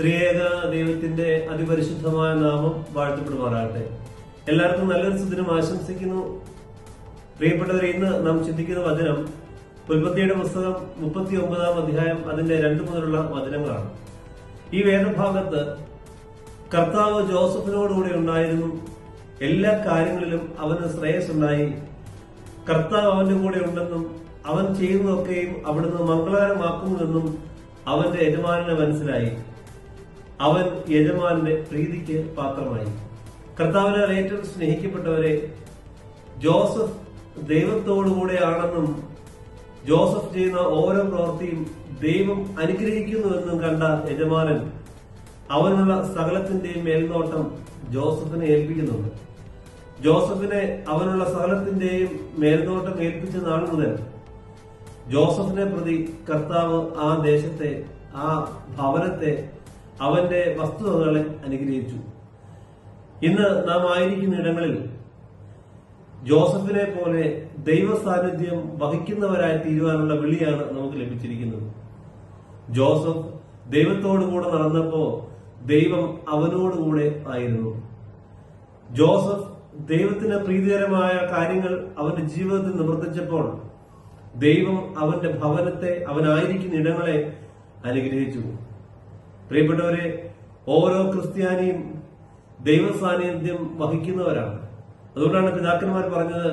ത്രിയേക ദൈവത്തിന്റെ അതിപരിശുദ്ധമായ നാമം വാഴ്ത്തപ്പെടുമാറാകട്ടെ. എല്ലാവർക്കും നല്ലൊരു സുദിനം ആശംസിക്കുന്നു. പ്രിയപ്പെട്ടവരെ ഇന്ന് നാം ചിന്തിക്കുന്ന വചനം പുൽപത്തിയുടെ പുസ്തകം മുപ്പത്തി ഒമ്പതാം അധ്യായം അതിന്റെ രണ്ടു മുതലുള്ള വചനങ്ങളാണ്. ഈ വേദഭാഗത്ത് കർത്താവ് ജോസഫിനോടുകൂടി ഉണ്ടായിരുന്നു. എല്ലാ കാര്യങ്ങളിലും അവന് ശ്രേയസ് ഉണ്ടായി കർത്താവ് അവന്റെ കൂടെ ഉണ്ടെന്നും അവൻ ചെയ്യുന്നതൊക്കെയും അവിടുന്ന് മംഗളകരമാക്കുന്നുവെന്നും അവന്റെ യജമാനന് മനസ്സിലായി. അവൻ യജമാനന്റെ പ്രീതിക്ക് പാത്രമായി. കർത്താവിനാൽ ഏറ്റവും സ്നേഹിക്കപ്പെട്ടവരെ ജോസഫ് ദൈവത്തോടുകൂടെയാണെന്നും ജോസഫ് ചെയ്യുന്ന ഓരോ പ്രവൃത്തിയും ദൈവം അനുഗ്രഹിക്കുന്നുവെന്നും കണ്ട യജമാനൻ അവനുള്ള സകലത്തിന്റെയും മേൽനോട്ടം ജോസഫിനെ ഏൽപ്പിക്കുന്നുണ്ട്. ജോസഫിനെ അവനുള്ള സകലത്തിന്റെയും മേൽനോട്ടം ഏൽപ്പിച്ച നാൾ മുതൽ ജോസഫിനെ പ്രതി കർത്താവ് ആ ദേശത്തെ ആ ഭവനത്തെ അവന്റെ വസ്തുതകളെ അനുഗ്രഹിച്ചു. ഇന്ന് നാം ആയിരിക്കുന്ന ഇടങ്ങളിൽ ജോസഫിനെ പോലെ ദൈവ സാന്നിധ്യം വഹിക്കുന്നവരായി തീരുവാനുള്ള വിളിയാണ് നമുക്ക് ലഭിച്ചിരിക്കുന്നത്. ജോസഫ് ദൈവത്തോടു കൂടെ നടന്നപ്പോ ദൈവം അവനോടുകൂടെ ആയിരുന്നു. ജോസഫ് ദൈവത്തിന് പ്രീതികരമായ കാര്യങ്ങൾ അവന്റെ ജീവിതത്തിൽ നിവർത്തിച്ചപ്പോൾ ദൈവം അവന്റെ ഭവനത്തെ അവനായിരിക്കുന്ന ഇടങ്ങളെ അനുഗ്രഹിച്ചു. പ്രിയപ്പെട്ടവരെ ഓരോ ക്രിസ്ത്യാനിയും ദൈവ സാന്നിധ്യം വഹിക്കുന്നവരാണ്. അതുകൊണ്ടാണ് പിതാക്കന്മാർ പറഞ്ഞത്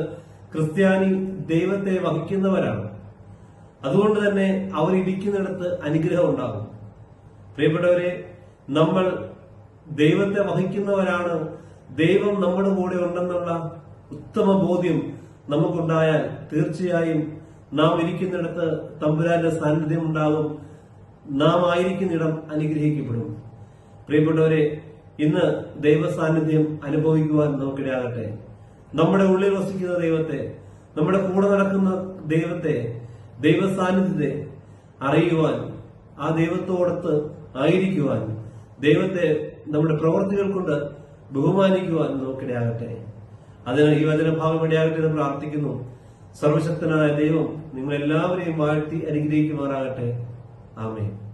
ക്രിസ്ത്യാനി ദൈവത്തെ വഹിക്കുന്നവരാണ്. അതുകൊണ്ട് തന്നെ അവർ ഇരിക്കുന്നിടത്ത് അനുഗ്രഹം ഉണ്ടാകും. പ്രിയപ്പെട്ടവരെ നമ്മൾ ദൈവത്തെ വഹിക്കുന്നവരാണ്. ദൈവം നമ്മുടെ കൂടെ ഉണ്ടെന്നുള്ള ഉത്തമ ബോധ്യം നമുക്കുണ്ടായാൽ തീർച്ചയായും നാം ഇരിക്കുന്നിടത്ത് തമ്പുരാന്റെ സാന്നിധ്യം ഉണ്ടാകും. നാം ആയിരിക്കുന്നിടം അനുഗ്രഹിക്കപ്പെടും. പ്രിയപ്പെട്ടവരെ ഇന്ന് ദൈവസാന്നിധ്യം അനുഭവിക്കുവാൻ നമുക്കിടയാകട്ടെ. നമ്മുടെ ഉള്ളിൽ വസിക്കുന്ന ദൈവത്തെ നമ്മുടെ കൂടെ നടക്കുന്ന ദൈവത്തെ ദൈവസാന്നിധ്യത്തെ അറിയുവാൻ ആ ദൈവത്തോടത്ത് ആയിരിക്കുവാൻ ദൈവത്തെ നമ്മുടെ പ്രവർത്തികൾ കൊണ്ട് ബഹുമാനിക്കുവാൻ നമുക്കിടയാകട്ടെ. അതിന് ഈ വചനഭാഗം ഇടയാകട്ടെ എന്ന് പ്രാർത്ഥിക്കുന്നു. സർവശക്തനായ ദൈവം നിങ്ങളെല്ലാവരെയും വാഴ്ത്തി അനുഗ്രഹിക്കുമാറാകട്ടെ. ആമേ